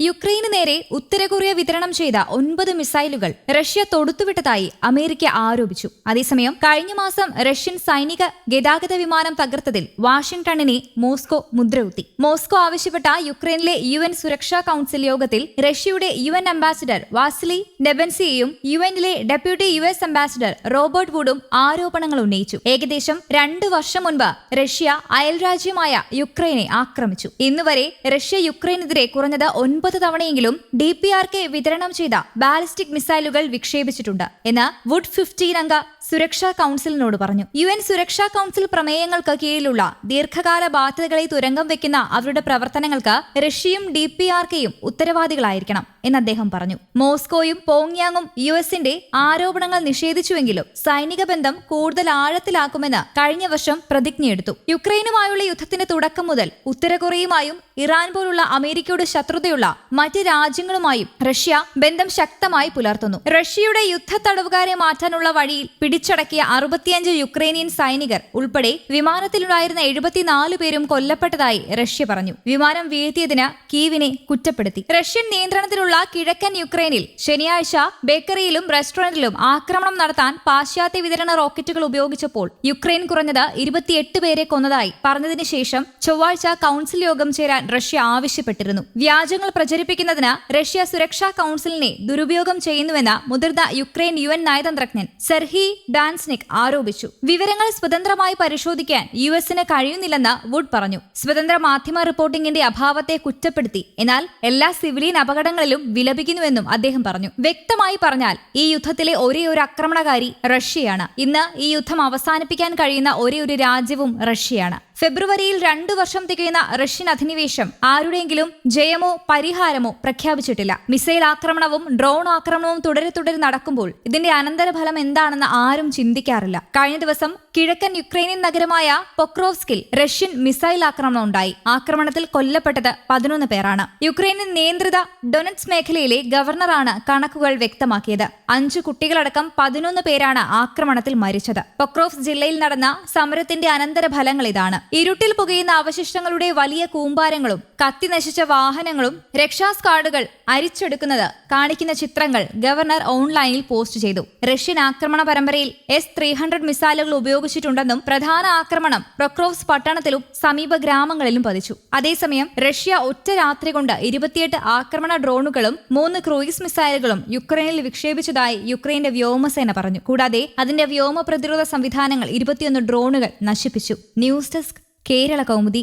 യുക്രൈന് നേരെ ഉത്തര കൊറിയ വിതരണം ചെയ്ത ഒൻപത് മിസൈലുകൾ റഷ്യ തൊടുത്തുവിട്ടതായി അമേരിക്ക ആരോപിച്ചു. അതേസമയം കഴിഞ്ഞ മാസം റഷ്യൻ സൈനിക ഗതാഗത വിമാനം തകർത്തതിൽ വാഷിംഗ്ടണിനെ മോസ്കോ മുദ്രകുത്തി. മോസ്കോ ആവശ്യപ്പെട്ട യുക്രൈനിലെ യു എൻ സുരക്ഷാ കൌൺസിൽ യോഗത്തിൽ റഷ്യയുടെ യു എൻ അംബാസിഡർ വാസിലി നെബൻസിയെയും യു എന്നിലെ deputy U S ambassador Robert വുഡും ആരോപണങ്ങൾ ഉന്നയിച്ചു. ഏകദേശം രണ്ട് വർഷം മുൻപ് റഷ്യ അയൽരാജ്യമായ യുക്രൈനെ ആക്രമിച്ചു. ഇന്നുവരെ റഷ്യ യുക്രൈനെതിരെ കുറഞ്ഞത് ഒൻപത് തവണയെങ്കിലും ഡി പി ആർ കെ വിതരണം ചെയ്ത ബാലിസ്റ്റിക് മിസൈലുകൾ വിക്ഷേപിച്ചിട്ടുണ്ട് എന്ന് വുഡ് ഫിഫ്റ്റീൻ അംഗ സുരക്ഷാ കൌൺസിലിനോട് പറഞ്ഞു. യു എൻ സുരക്ഷാ കൌൺസിൽ പ്രമേയങ്ങൾക്ക് കീഴിലുള്ള ദീർഘകാല ബാധ്യതകളെ തുരങ്കം വെക്കുന്ന അവരുടെ പ്രവർത്തനങ്ങൾക്ക് റഷ്യയും ഡി പി ആർ കെയും ഉത്തരവാദികളായിരിക്കണം എന്ന് അദ്ദേഹം പറഞ്ഞു. മോസ്കോയും പോങ്യാങ്ങും യു എസിന്റെ ആരോപണങ്ങൾ നിഷേധിച്ചുവെങ്കിലും സൈനിക ബന്ധം കൂടുതൽ ആഴത്തിലാക്കുമെന്ന് കഴിഞ്ഞ വർഷം പ്രതിജ്ഞയെടുത്തു. യുക്രൈനുമായുള്ള യുദ്ധത്തിന്റെ തുടക്കം മുതൽ ഉത്തര കൊറിയയുമായും ഇറാൻ പോലുള്ള അമേരിക്കയുടെ ശത്രുതയുള്ള മറ്റ് രാജ്യങ്ങളുമായും റഷ്യ ബന്ധം ശക്തമായി പുലർത്തുന്നു. റഷ്യയുടെ യുദ്ധ തടവുകാരെ മാറ്റാനുള്ള വഴിയിൽ പിടിച്ചടക്കിയ അറുപത്തിയഞ്ച് യുക്രൈനിയൻ സൈനികർ ഉൾപ്പെടെ വിമാനത്തിലുണ്ടായിരുന്ന എഴുപത്തിനാല് പേരും കൊല്ലപ്പെട്ടതായി റഷ്യ പറഞ്ഞു. വിമാനം വീഴ്ത്തിയതിന് കീവിനെ കുറ്റപ്പെടുത്തി. റഷ്യൻ നിയന്ത്രണത്തിലുള്ള കിഴക്കൻ യുക്രൈനിൽ ശനിയാഴ്ച ബേക്കറിയിലും റെസ്റ്റോറന്റിലും ആക്രമണം നടത്താൻ പാശ്ചാത്യ വിതരണ റോക്കറ്റുകൾ ഉപയോഗിച്ചപ്പോൾ യുക്രൈൻ കുറഞ്ഞത് ഇരുപത്തിയെട്ട് പേരെ കൊന്നതായി പറഞ്ഞതിന് ശേഷം ചൊവ്വാഴ്ച കൌൺസിൽ യോഗം ചേരാൻ റഷ്യ ആവശ്യപ്പെട്ടിരുന്നു. വ്യാജങ്ങൾ പ്രചരിപ്പിക്കുന്നതിന് റഷ്യ സുരക്ഷാ കൌൺസിലിനെ ദുരുപയോഗം ചെയ്യുന്നുവെന്ന് മുതിർന്ന യുക്രൈൻ യു എൻ നയതന്ത്രജ്ഞൻ സെർഹി ഡാൻസ്നിക് ആരോപിച്ചു. വിവരങ്ങൾ സ്വതന്ത്രമായി പരിശോധിക്കാൻ യു എസിന് കഴിയുന്നില്ലെന്ന് വുഡ് പറഞ്ഞു. സ്വതന്ത്ര മാധ്യമ റിപ്പോർട്ടിംഗിന്റെ അഭാവത്തെ കുറ്റപ്പെടുത്തി. എന്നാൽ എല്ലാ സിവിലിയൻ അപകടങ്ങളിലും വിലപിക്കുന്നുവെന്നും അദ്ദേഹം പറഞ്ഞു. വ്യക്തമായി പറഞ്ഞാൽ ഈ യുദ്ധത്തിലെ ഒരേ ഒരു ആക്രമണകാരി റഷ്യയാണ്. ഇന്ന് ഈ യുദ്ധം അവസാനിപ്പിക്കാൻ കഴിയുന്ന ഒരേ ഒരു രാജ്യവും റഷ്യയാണ്. ഫെബ്രുവരിയിൽ രണ്ടു വർഷം തികയുന്ന റഷ്യൻ അധിനിവേശം ആരുടെയെങ്കിലും ജയമോ പരിഹാരമോ പ്രഖ്യാപിച്ചിട്ടില്ല. മിസൈൽ ആക്രമണവും ഡ്രോൺ ആക്രമണവും തുടരെ തുടരെ നടക്കുമ്പോൾ ഇതിന്റെ അനന്തരഫലം എന്താണെന്ന് ആരും ചിന്തിക്കാറില്ല. കഴിഞ്ഞ ദിവസം കിഴക്കൻ യുക്രൈനിയൻ നഗരമായ പൊക്രോവ്സ്കിൽ റഷ്യൻ മിസൈൽ ആക്രമണം ഉണ്ടായി. ആക്രമണത്തിൽ കൊല്ലപ്പെട്ടത് പതിനൊന്ന് പേരാണ്. യുക്രൈനിൽ നിയന്ത്രിത ഡൊനറ്റ്സ് മേഖലയിലെ ഗവർണറാണ് കണക്കുകൾ വ്യക്തമാക്കിയത്. അഞ്ച് കുട്ടികളടക്കം പതിനൊന്ന് പേരാണ് ആക്രമണത്തിൽ മരിച്ചത്. പൊക്രോവ്സ് ജില്ലയിൽ നടന്ന സമരത്തിന്റെ അനന്തരഫലങ്ങൾ ഇതാണ്. ഇരുട്ടിൽ പുകയുന്ന അവശിഷ്ടങ്ങളുടെ വലിയ കൂമ്പാരങ്ങളും കത്തി നശിച്ച വാഹനങ്ങളും രക്ഷാസ്കാർഡുകൾ അരിച്ചെടുക്കുന്നത് കാണിക്കുന്ന ചിത്രങ്ങൾ ഗവർണർ ഓൺലൈനിൽ പോസ്റ്റ് ചെയ്തു. റഷ്യൻ ആക്രമണ പരമ്പരയിൽ എസ് ത്രീ ഹൺഡ്രഡ് മിസൈലുകൾ ഉപയോഗിച്ചിട്ടുണ്ടെന്നും പ്രധാന ആക്രമണം പ്രൊക്രോവ്സ് പട്ടണത്തിലും സമീപ ഗ്രാമങ്ങളിലും പതിച്ചു. അതേസമയം റഷ്യ ഒറ്റ രാത്രി കൊണ്ട് ഇരുപത്തിയെട്ട് ആക്രമണ ഡ്രോണുകളും മൂന്ന് ക്രൂയിസ് മിസൈലുകളും യുക്രൈനിൽ വിക്ഷേപിച്ചതായി യുക്രൈന്റെ വ്യോമസേന പറഞ്ഞു. കൂടാതെ അതിന്റെ വ്യോമ പ്രതിരോധ സംവിധാനങ്ങൾ ഇരുപത്തിയൊന്ന് ഡ്രോണുകൾ നശിപ്പിച്ചു. News desk Kerala Kaumudi